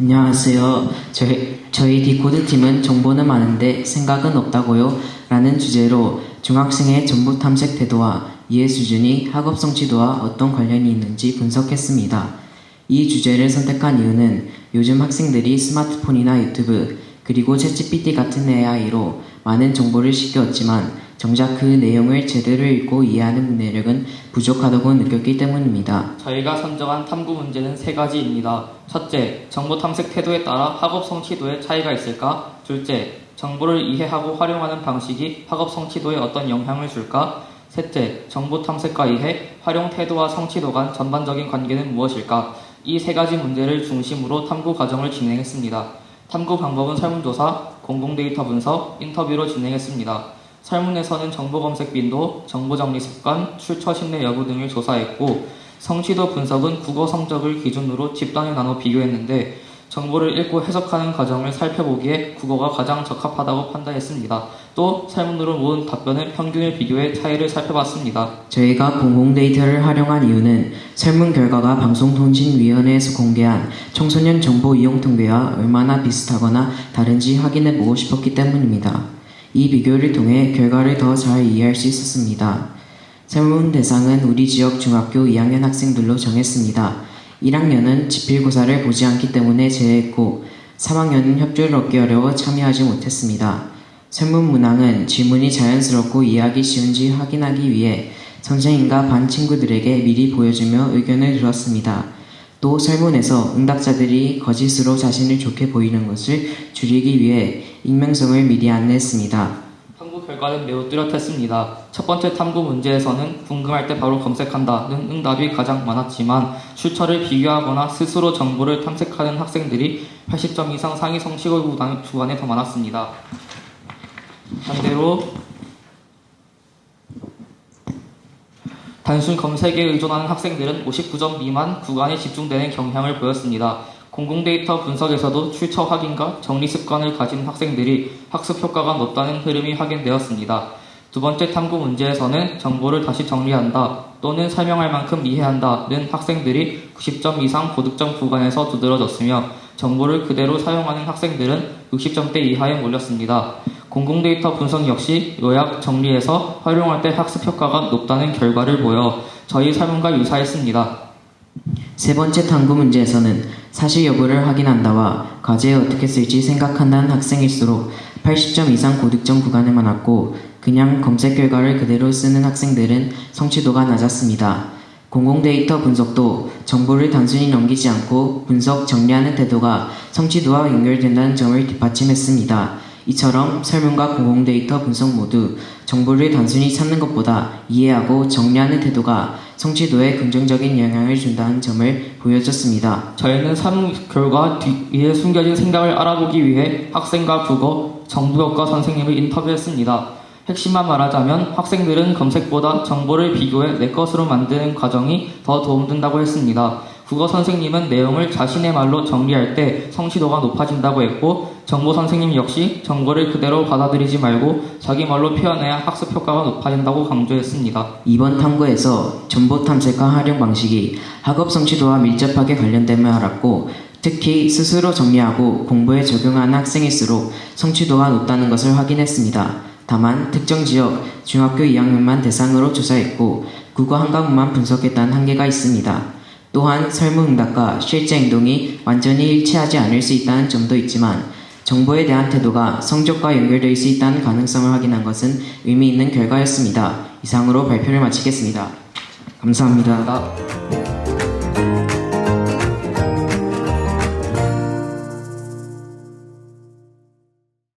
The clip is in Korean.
안녕하세요. 저희, 저희 디코드 팀은 정보는 많은데 생각은 없다고요? 라는 주제로 중학생의 정보 탐색 태도와 이해 수준이 학업 성취도와 어떤 관련이 있는지 분석했습니다. 이 주제를 선택한 이유는 요즘 학생들이 스마트폰이나 유튜브 그리고 챗GPT 같은 AI로 많은 정보를 쉽게 얻지만 정작 그 내용을 제대로 읽고 이해하는 문해력은 부족하다고 느꼈기 때문입니다. 저희가 선정한 탐구 문제는 세 가지입니다. 첫째, 정보 탐색 태도에 따라 학업 성취도에 차이가 있을까? 둘째, 정보를 이해하고 활용하는 방식이 학업 성취도에 어떤 영향을 줄까? 셋째, 정보 탐색과 이해, 활용 태도와 성취도 간 전반적인 관계는 무엇일까? 이 세 가지 문제를 중심으로 탐구 과정을 진행했습니다. 탐구 방법은 설문조사, 공공데이터 분석, 인터뷰로 진행했습니다. 설문에서는 정보 검색 빈도, 정보 정리 습관, 출처 신뢰 여부 등을 조사했고 성취도 분석은 국어 성적을 기준으로 집단에 나눠 비교했는데 정보를 읽고 해석하는 과정을 살펴보기에 국어가 가장 적합하다고 판단했습니다. 또 설문으로 모은 답변의 평균을 비교해 차이를 살펴봤습니다. 저희가 공공 데이터를 활용한 이유는 설문 결과가 방송통신위원회에서 공개한 청소년 정보 이용 통계와 얼마나 비슷하거나 다른지 확인해 보고 싶었기 때문입니다. 이 비교를 통해 결과를 더 잘 이해할 수 있었습니다. 설문 대상은 우리 지역 중학교 2학년 학생들로 정했습니다. 1학년은 지필고사를 보지 않기 때문에 제외했고 3학년은 협조를 얻기 어려워 참여하지 못했습니다. 설문 문항은 질문이 자연스럽고 이해하기 쉬운지 확인하기 위해 선생님과 반 친구들에게 미리 보여주며 의견을 들었습니다. 또 설문에서 응답자들이 거짓으로 자신을 좋게 보이는 것을 줄이기 위해 익명성을 미리 안내했습니다. 탐구 결과는 매우 뚜렷했습니다. 첫 번째 탐구 문제에서는 궁금할 때 바로 검색한다는 응답이 가장 많았지만 출처를 비교하거나 스스로 정보를 탐색하는 학생들이 80점 이상 상위 구간- 구간에 더 많았습니다. 반대로 단순 검색에 의존하는 학생들은 59점 미만 구간에 집중되는 경향을 보였습니다. 공공 데이터 분석에서도 출처 확인과 정리 습관을 가진 학생들이 학습 효과가 높다는 흐름이 확인되었습니다. 두 번째 탐구 문제에서는 정보를 다시 정리한다 또는 설명할 만큼 이해한다는 학생들이 90점 이상 고득점 구간에서 두드러졌으며 정보를 그대로 사용하는 학생들은 60점대 이하에 몰렸습니다. 공공 데이터 분석 역시 요약 정리해서 활용할 때 학습 효과가 높다는 결과를 보여 저희 설문과 유사했습니다. 세 번째 탐구 문제에서는 사실 여부를 확인한다와 과제에 어떻게 쓸지 생각한다는 학생일수록 80점 이상 고득점 구간에 많았고 그냥 검색 결과를 그대로 쓰는 학생들은 성취도가 낮았습니다. 공공 데이터 분석도 정보를 단순히 넘기지 않고 분석 정리하는 태도가 성취도와 연결된다는 점을 뒷받침했습니다. 이처럼 설문과 공공 데이터 분석 모두 정보를 단순히 찾는 것보다 이해하고 정리하는 태도가 성취도에 긍정적인 영향을 준다는 점을 보여줬습니다. 저희는 설문 결과 뒤에 숨겨진 생각을 알아보기 위해 학생과 국어, 정부교과 선생님을 인터뷰했습니다. 핵심만 말하자면 학생들은 검색보다 정보를 비교해 내 것으로 만드는 과정이 더 도움된다고 했습니다. 국어 선생님은 내용을 자신의 말로 정리할 때 성취도가 높아진다고 했고 정보 선생님 역시 정보를 그대로 받아들이지 말고 자기 말로 표현해야 학습 효과가 높아진다고 강조했습니다. 이번 탐구에서 정보 탐색과 활용 방식이 학업 성취도와 밀접하게 관련됨을 알았고 특히 스스로 정리하고 공부에 적용하는 학생일수록 성취도가 높다는 것을 확인했습니다. 다만 특정 지역 중학교 2학년만 대상으로 조사했고 국어 한 과목만 분석했다는 한계가 있습니다. 또한 설문응답과 실제 행동이 완전히 일치하지 않을 수 있다는 점도 있지만 정보에 대한 태도가 성적과 연결될 수 있다는 가능성을 확인한 것은 의미 있는 결과였습니다. 이상으로 발표를 마치겠습니다. 감사합니다.